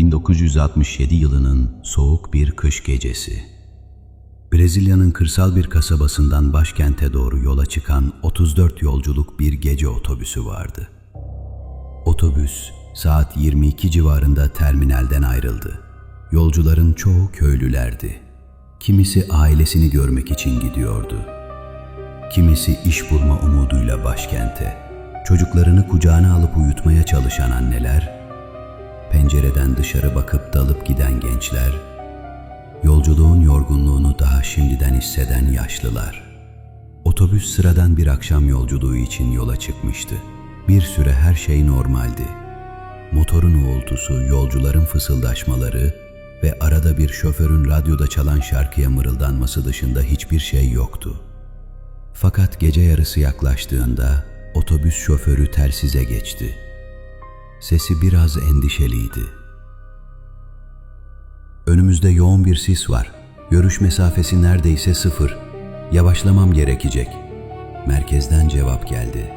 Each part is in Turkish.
1967 yılının soğuk bir kış gecesi. Brezilya'nın kırsal bir kasabasından başkente doğru yola çıkan 34 yolculuk bir gece otobüsü vardı. Otobüs saat 22 civarında terminalden ayrıldı. Yolcuların çoğu köylülerdi. Kimisi ailesini görmek için gidiyordu. Kimisi iş bulma umuduyla başkente. Çocuklarını kucağına alıp uyutmaya çalışan anneler, pencereden dışarı bakıp dalıp giden gençler, yolculuğun yorgunluğunu daha şimdiden hisseden yaşlılar. Otobüs sıradan bir akşam yolculuğu için yola çıkmıştı. Bir süre her şey normaldi. Motorun uğultusu, yolcuların fısıldaşmaları ve arada bir şoförün radyoda çalan şarkıya mırıldanması dışında hiçbir şey yoktu. Fakat gece yarısı yaklaştığında otobüs şoförü telsize geçti. Sesi biraz endişeliydi. Önümüzde yoğun bir sis var. Görüş mesafesi neredeyse sıfır. Yavaşlamam gerekecek. Merkezden cevap geldi.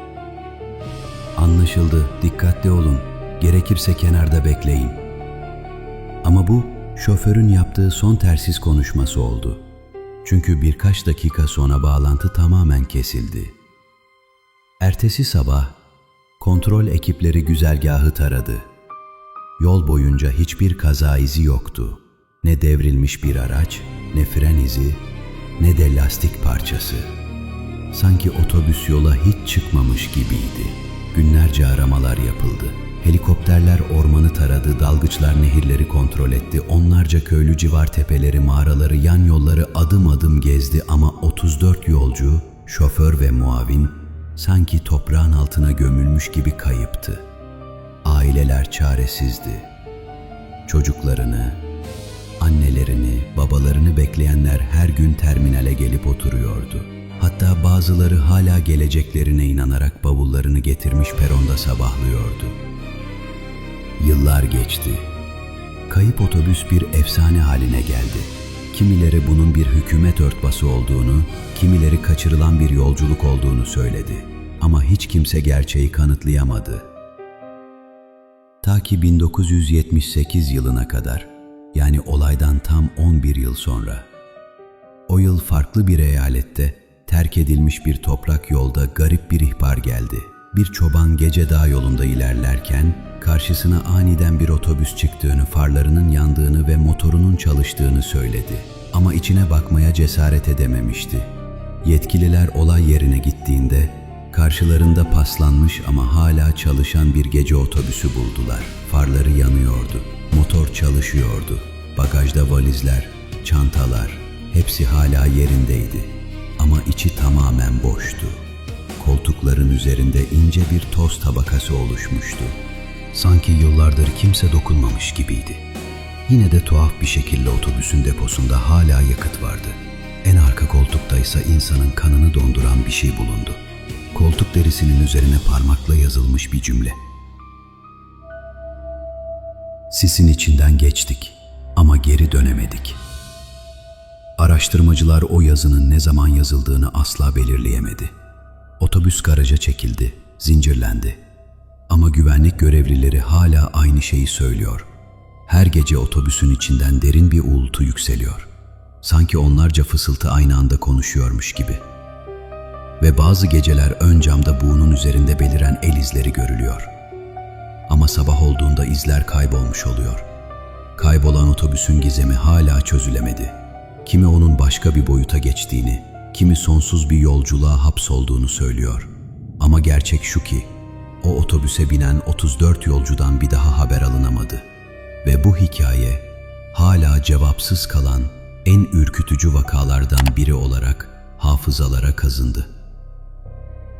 Anlaşıldı, dikkatli olun. Gerekirse kenarda bekleyin. Ama bu şoförün yaptığı son tersiz konuşması oldu. Çünkü birkaç dakika sonra bağlantı tamamen kesildi. Ertesi sabah kontrol ekipleri güzergahı taradı. Yol boyunca hiçbir kaza izi yoktu. Ne devrilmiş bir araç, ne fren izi, ne de lastik parçası. Sanki otobüs yola hiç çıkmamış gibiydi. Günlerce aramalar yapıldı. Helikopterler ormanı taradı, dalgıçlar nehirleri kontrol etti, onlarca köylü civar tepeleri, mağaraları, yan yolları adım adım gezdi ama 34 yolcu, şoför ve muavin sanki toprağın altına gömülmüş gibi kayıptı. Aileler çaresizdi. Çocuklarını, annelerini, babalarını bekleyenler her gün terminale gelip oturuyordu. Hatta bazıları hala geleceklerine inanarak bavullarını getirmiş peronda sabahlıyordu. Yıllar geçti. Kayıp otobüs bir efsane haline geldi. Kimileri bunun bir hükümet örtbası olduğunu, kimileri kaçırılan bir yolculuk olduğunu söyledi. Ama hiç kimse gerçeği kanıtlayamadı. Ta ki 1978 yılına kadar, yani olaydan tam 11 yıl sonra. O yıl farklı bir eyalette terk edilmiş bir toprak yolda garip bir ihbar geldi. Bir çoban gece dağ yolunda ilerlerken karşısına aniden bir otobüs çıktığını, farlarının yandığını ve motorunun çalıştığını söyledi. Ama içine bakmaya cesaret edememişti. Yetkililer olay yerine gittiğinde karşılarında paslanmış ama hala çalışan bir gece otobüsü buldular. Farları yanıyordu. Motor çalışıyordu. Bagajda valizler, çantalar hepsi hala yerindeydi. Ama içi tamamen boştu. Koltukların üzerinde ince bir toz tabakası oluşmuştu. Sanki yıllardır kimse dokunmamış gibiydi. Yine de tuhaf bir şekilde otobüsün deposunda hala yakıt vardı. En arka koltukta ise insanın kanını donduran bir şey bulundu. Koltuk derisinin üzerine parmakla yazılmış bir cümle. Sisin içinden geçtik ama geri dönemedik. Araştırmacılar o yazının ne zaman yazıldığını asla belirleyemedi. Otobüs garaja çekildi, zincirlendi. Ama güvenlik görevlileri hala aynı şeyi söylüyor. Her gece otobüsün içinden derin bir uğultu yükseliyor. Sanki onlarca fısıltı aynı anda konuşuyormuş gibi. Ve bazı geceler ön camda buğunun üzerinde beliren el izleri görülüyor. Ama sabah olduğunda izler kaybolmuş oluyor. Kaybolan otobüsün gizemi hala çözülemedi. Kimi onun başka bir boyuta geçtiğini, kimi sonsuz bir yolculuğa hapsolduğunu söylüyor. Ama gerçek şu ki, o otobüse binen 34 yolcudan bir daha haber alınamadı. Ve bu hikaye hala cevapsız kalan en ürkütücü vakalardan biri olarak hafızalara kazındı.